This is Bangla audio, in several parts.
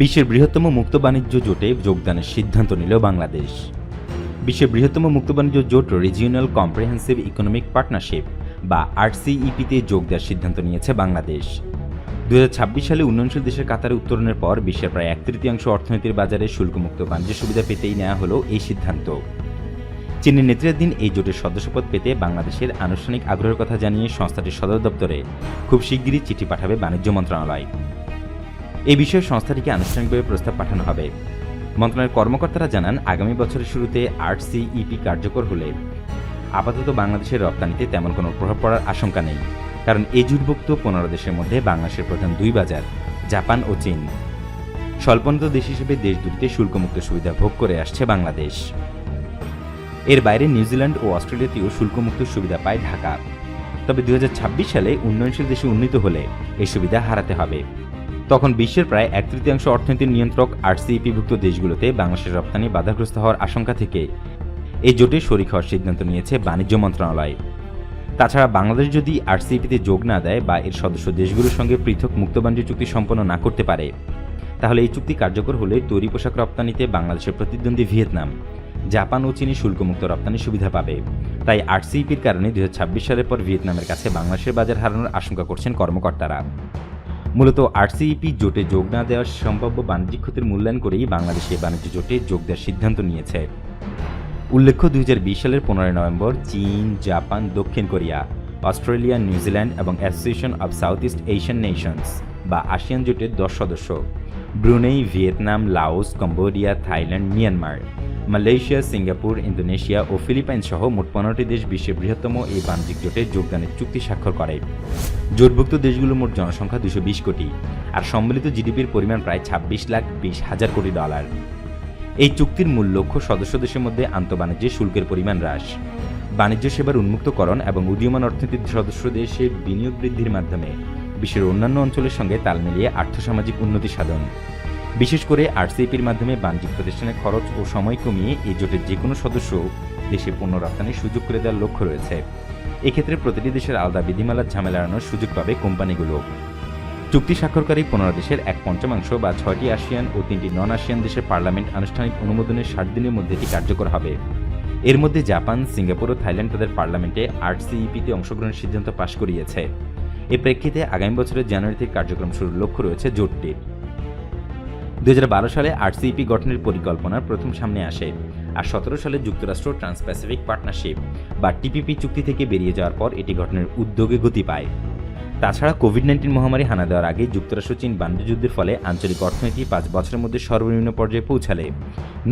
বিশ্বের বৃহত্তম মুক্ত বাণিজ্য জোটে যোগদানের সিদ্ধান্ত নিল বাংলাদেশ। বিশ্বের বৃহত্তম মুক্ত বাণিজ্য জোট রিজিওনাল কম্প্রিহেন্সিভ ইকোনমিক পার্টনারশিপ বা আরসিইপিতে যোগ দেওয়ার সিদ্ধান্ত নিয়েছে বাংলাদেশ। দু হাজার ছাব্বিশ সালে উন্নয়নশীল দেশের কাতারে উত্তরণের পর বিশ্বের প্রায় এক তৃতীয়াংশ অর্থনীতির বাজারে শুল্কমুক্ত বাণিজ্য সুবিধা পেতেই নেওয়া হলো এই সিদ্ধান্ত। চীনের নেতৃত্বাধীন এই জোটের সদস্যপদ পেতে বাংলাদেশের আনুষ্ঠানিক আগ্রহের কথা জানিয়ে সংস্থাটির সদর দপ্তরে খুব শিগগিরই চিঠি পাঠাবে বাণিজ্য মন্ত্রণালয়। এই বিষয়ে সংস্থাটিকে আনুষ্ঠানিকভাবে প্রস্তাব পাঠানো হবে। মন্ত্রণালয়ের কর্মকর্তারা জানান, আগামী বছরের শুরুতে আরসিইপি কার্যকর হলে আপাতত বাংলাদেশের রপ্তানিতে তেমন কোনো প্রভাব পড়ার আশঙ্কা নেই। কারণ এই জুটভুক্ত পনেরো দেশের মধ্যে বাংলাদেশের প্রধান দুই বাজার, জাপান ও চীন। স্বল্পোন্নত দেশ হিসেবে দেশ দুটিতে শুল্কমুক্ত সুবিধা ভোগ করে আসছে বাংলাদেশ। এর বাইরে নিউজিল্যান্ড ও অস্ট্রেলিয়াতেও শুল্কমুক্ত সুবিধা পায় ঢাকা। তবে দু হাজার ছাব্বিশ সালে উন্নয়নশীল দেশে উন্নীত হলে এই সুবিধা হারাতে হবে। তখন বিশ্বের প্রায় এক তৃতীয়াংশ অর্থনীতির নিয়ন্ত্রক আরসিইপিভুক্ত দেশগুলোতে বাংলাদেশের রপ্তানি বাধাগ্রস্ত হওয়ার আশঙ্কা থেকে এই জোটে শরিক হওয়ার সিদ্ধান্ত নিয়েছে বাণিজ্য মন্ত্রণালয়। তাছাড়া বাংলাদেশ যদি আরসিইপিতে যোগ না দেয় বা এর সদস্য দেশগুলোর সঙ্গে পৃথক মুক্ত বাণিজ্য চুক্তি সম্পন্ন না করতে পারে, তাহলে এই চুক্তি কার্যকর হলে তৈরি পোশাক রপ্তানিতে বাংলাদেশের প্রতিদ্বন্দ্বী ভিয়েতনাম, জাপান ও চীনে শুল্কমুক্ত রপ্তানি সুবিধা পাবে। তাই আরসিইপির কারণে দুই হাজার ছাব্বিশ সালের পর ভিয়েতনামের কাছে বাংলাদেশের বাজার হারানোর আশঙ্কা করছেন কর্মকর্তারা। মূলত আরসিইপি জোটে যোগ না দেওয়ার সম্ভাব্য বাণিজ্যিক ক্ষতির মূল্যায়ন করেই বাংলাদেশ এই বাণিজ্য জোটে যোগ দেওয়ার সিদ্ধান্ত নিয়েছে। উল্লেখ্য দু হাজার বিশ সালের পনেরোই নভেম্বর চীন, জাপান, দক্ষিণ কোরিয়া, অস্ট্রেলিয়া নিউজিল্যান্ড এবং Association of South East Asian Nations বা আসিয়ান জোটের দশ সদস্য। Brunei, Vietnam, Laos, Cambodia, Thailand, Myanmar. Malaysia, Singapore, Indonesia ও ফিলিপাইন সহ মোট পনেরোটি দেশ বিশ্বের বৃহত্তম এই বাণিজ্যিক জোটে যোগদানের চুক্তি স্বাক্ষর করে। জোটভুক্ত দেশগুলোর মোট জনসংখ্যা দুশো কোটি আর সম্মিলিত জিডিপির পরিমাণ প্রায় ছাব্বিশ লাখ বিশ হাজার কোটি ডলার। এই চুক্তির মূল লক্ষ্য সদস্য দেশের মধ্যে আন্তঃবাণিজ্যে শুল্কের পরিমাণ হ্রাস। বাণিজ্য সেবার উন্মুক্তকরণ এবং উদীয়মান অর্থনীতির সদস্য দেশে বিনিয়োগ বৃদ্ধির মাধ্যমে বিশ্বের অন্যান্য অঞ্চলের সঙ্গে তাল মিলিয়ে আর্থসামাজিক উন্নতি সাধন। বিশেষ করে আরসিপির মাধ্যমে বাণিজ্যিক প্রতিষ্ঠানের খরচ ও সময় কমিয়ে এই জোটের যে কোনো সদস্য দেশে পণ্য রপ্তানির সুযোগ করে দেওয়ার লক্ষ্য রয়েছে। এক্ষেত্রে প্রতিটি দেশের আলাদা বিধিমালার ঝামেলা এড়ানোর সুযোগ পাবে কোম্পানিগুলো। চুক্তি স্বাক্ষরকারী পনেরো দেশের এক পঞ্চমাংশ বা ছয়টি আসিয়ান ও তিনটি নন আসিয়ান দেশের পার্লামেন্ট আনুষ্ঠানিক অনুমোদনের ষাট দিনের মধ্যে এটি কার্যকর হবে। এর মধ্যে জাপান, সিঙ্গাপুর ও থাইল্যান্ড তাদের পার্লামেন্টে আরসিইপিতে অংশগ্রহণের সিদ্ধান্ত পাশ করিয়েছে। এ প্রেক্ষিতে আগামী বছরের জানুয়ারি থেকে কার্যক্রম শুরুর লক্ষ্য রয়েছে জোটটির। দু হাজার বারো সালে আরসিইপি গঠনের পরিকল্পনার প্রথম সামনে আসে আর সতেরো সালে যুক্তরাষ্ট্র ট্রান্স প্যাসিফিক পার্টনারশিপ বা টিপিপি চুক্তি থেকে বেরিয়ে যাওয়ার পর এটি গঠনের উদ্যোগে গতি পায়। তাছাড়া কোভিড নাইন্টিন মহামারী হানা দেওয়ার আগে যুক্তরাষ্ট্র চীন বাণিজ্য যুদ্ধের ফলে আঞ্চলিক অর্থনীতি পাঁচ বছরের মধ্যে সর্বনিম্ন পর্যায়ে পৌঁছালে।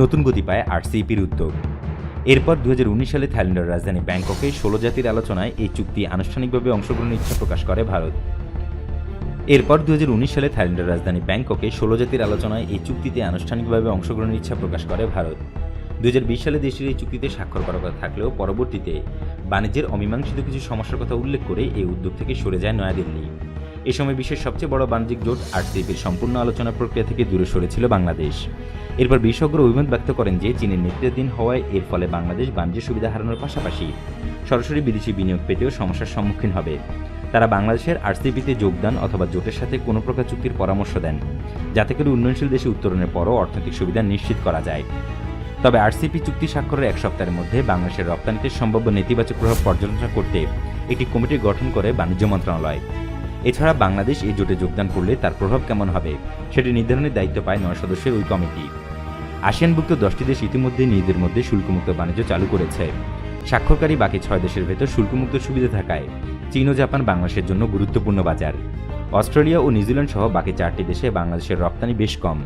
নতুন গতি পায় আরসিইপির উদ্যোগ। এরপর দু হাজার উনিশ সালে থাইল্যান্ডের রাজধানী ব্যাংককে ষোলো জাতির আলোচনায় এই চুক্তি আনুষ্ঠানিকভাবে অংশগ্রহণের ইচ্ছা প্রকাশ করে ভারত। এরপর দু হাজার উনিশ সালে থাইল্যান্ডের রাজধানী ব্যাংককে ষোলো জাতির আলোচনায় এই চুক্তিতে আনুষ্ঠানিকভাবে অংশগ্রহণের ইচ্ছা প্রকাশ করে ভারত। দুই হাজার বিশ সালে দেশটির এই চুক্তিতে স্বাক্ষর করার কথা থাকলেও পরবর্তীতে বাণিজ্যের অমীমাংসিত কিছু সমস্যার কথা উল্লেখ করে এই উদ্যোগ থেকে সরে যায় নয়াদিল্লি। এ সময় বিশ্বের সবচেয়ে বড় বাণিজ্যিক জোট আরসিপির সম্পূর্ণ আলোচনা প্রক্রিয়া থেকে দূরে সরেছিল বাংলাদেশ। এরপর বিশেষজ্ঞরা অভিমত ব্যক্ত করেন যে, চীনের নেতৃত্বাধীন হওয়ায় এর ফলে বাংলাদেশ বাণিজ্য সুবিধা হারানোর পাশাপাশি সরাসরি বিদেশি বিনিয়োগ পেতেও সমস্যার সম্মুখীন হবে। তারা বাংলাদেশের আরসিপিতে যোগদান অথবা জোটের সাথে কোনো প্রকার চুক্তির পরামর্শ দেন। যাতে করে উন্নয়নশীল দেশে উত্তরণের পরও অর্থনৈতিক সুবিধা নিশ্চিত করা যায়। তবে আরসিপি চুক্তি স্বাক্ষরের এক সপ্তাহের মধ্যে বাংলাদেশের রপ্তানিতে সম্ভাব্য নেতিবাচক প্রভাব পর্যালোচনা করতে একটি কমিটি গঠন করে বাণিজ্য মন্ত্রণালয়। এছাড়া বাংলাদেশ এই জোটে যোগদান করলে তার প্রভাব কেমন হবে, সেটি নির্ধারণের দায়িত্ব পায় নয় সদস্যের ওই কমিটি। আসিয়ানভুক্ত দশটি দেশ ইতিমধ্যে নিজেদের মধ্যে শুল্কমুক্ত বাণিজ্য চালু করেছে। স্বাক্ষরকারী বাকি ছয় দেশের ভেতর শুল্কমুক্ত সুবিধা থাকায় চীন ও জাপান বাংলাদেশের জন্য গুরুত্বপূর্ণ বাজার। অস্ট্রেলিয়া ও নিউজিল্যান্ড সহ বাকি চারটি দেশে বাংলাদেশের রপ্তানি বেশ কম।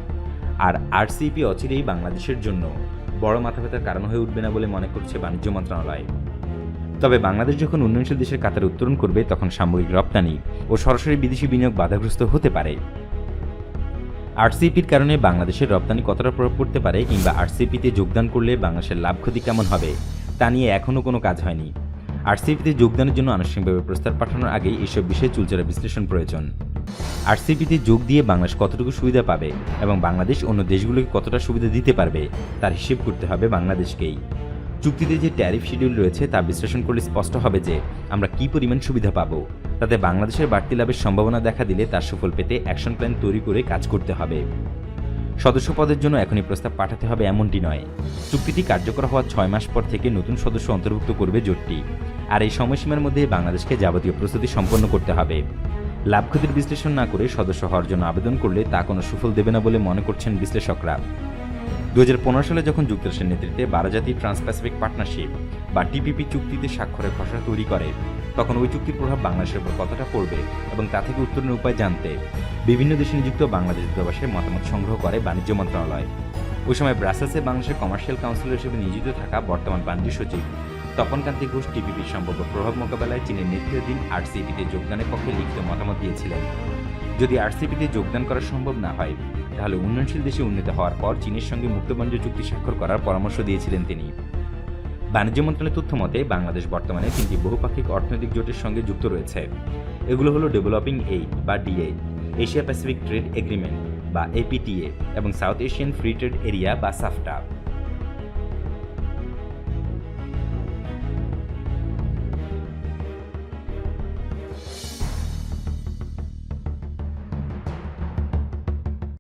আর আরসিপি অচিরেই বাংলাদেশের জন্য বড় মাথা ব্যথার কারণ হয়ে উঠবে না বলে মনে করছে বাণিজ্য মন্ত্রণালয়। তবে বাংলাদেশ যখন উন্নয়নশীল দেশের কাতারে উত্তরণ করবে, তখন সামগ্রিক রপ্তানি ও সরাসরি বিদেশি বিনিয়োগ বাধাগ্রস্ত হতে পারে। আরসিপির কারণে বাংলাদেশের রপ্তানি কতটা প্রভাব পড়তে পারে কিংবা আরসিপিতে যোগদান করলে বাংলাদেশের লাভ ক্ষতি কেমন হবে? তা নিয়ে এখনও কোনো কাজ হয়নি। আরসিপিতে যোগদানের জন্য আনুষ্ঠানিকভাবে প্রস্তাব পাঠানোর আগেই এসব বিষয়ে চুলচেরা বিশ্লেষণ প্রয়োজন। আরসিপিতে যোগ দিয়ে বাংলাদেশ কতটুকু সুবিধা পাবে এবং বাংলাদেশ অন্য দেশগুলোকে কতটা সুবিধা দিতে পারবে, তার হিসেব করতে হবে বাংলাদেশকেই। চুক্তিতে যে ট্যারিফ শিডিউল রয়েছে তা বিশ্লেষণ করলে স্পষ্ট হবে যে আমরা কী পরিমাণ সুবিধা পাব। তাতে বাংলাদেশের বাড়তি লাভের সম্ভাবনা দেখা দিলে তার সুফল পেতে অ্যাকশন প্ল্যান তৈরি করে কাজ করতে হবে। সদস্য পদের জন্য এখনই প্রস্তাব পাঠাতে হবে এমনটি নয়। চুক্তিটি কার্যকর হওয়ার ছয় মাস পর থেকে নতুন সদস্য অন্তর্ভুক্ত করবে জোটটি। আর এই সময়সীমার মধ্যে বাংলাদেশকে যাবতীয় প্রস্তুতি সম্পন্ন করতে হবে। লাভ ক্ষতির বিশ্লেষণ না করে সদস্য হওয়ার জন্য আবেদন করলে তা কোনো সুফল দেবে না বলে মনে করছেন বিশ্লেষকরা। দু হাজার পনেরো সালে যখন যুক্তরাষ্ট্রের নেতৃত্বে বারাজাতি ট্রান্স প্যাসিফিক পার্টনারশিপ বা টিপিপি চুক্তিতে স্বাক্ষরের খসড়া তৈরি করে তখন ওই চুক্তির প্রভাব বাংলাদেশের উপর কতটা পড়বে এবং তা থেকে উত্তরণের উপায় জানতে বিভিন্ন দেশে নিযুক্ত বাংলাদেশ দূতাবাসের মতামত সংগ্রহ করে বাণিজ্য মন্ত্রণালয়। ওই সময় ব্রাসেলসে বাংলাদেশের কমার্শিয়াল কাউন্সিলর হিসেবে নিয়োজিত থাকা বর্তমান বাণিজ্য সচিব তপন কান্তি ঘোষ টিপিপির সম্ভাব্য প্রভাব মোকাবেলায় চীনের নেতৃত্বাধীন আরসিপিতে যোগদানের পক্ষে লিখিত মতামত দিয়েছিলেন। যদি আরসিপিতে যোগদান করা সম্ভব না হয়, তাহলে উন্নয়নশীল দেশে উন্নীত হওয়ার পর চীনের সঙ্গে মুক্ত বাণিজ্য চুক্তি স্বাক্ষর করার পরামর্শ দিয়েছিলেন তিনি। বাণিজ্য মন্ত্রণালয়ের তথ্য মতে, বাংলাদেশ বর্তমানে তিনটি বহুপাক্ষিক অর্থনৈতিক জোটের সঙ্গে যুক্ত রয়েছে। এগুলো হলো ডেভেলপিং এইড বা DA Asia Pacific trade agreement বা এপিটিএ এবং South Asian free trade area বা সাফটা।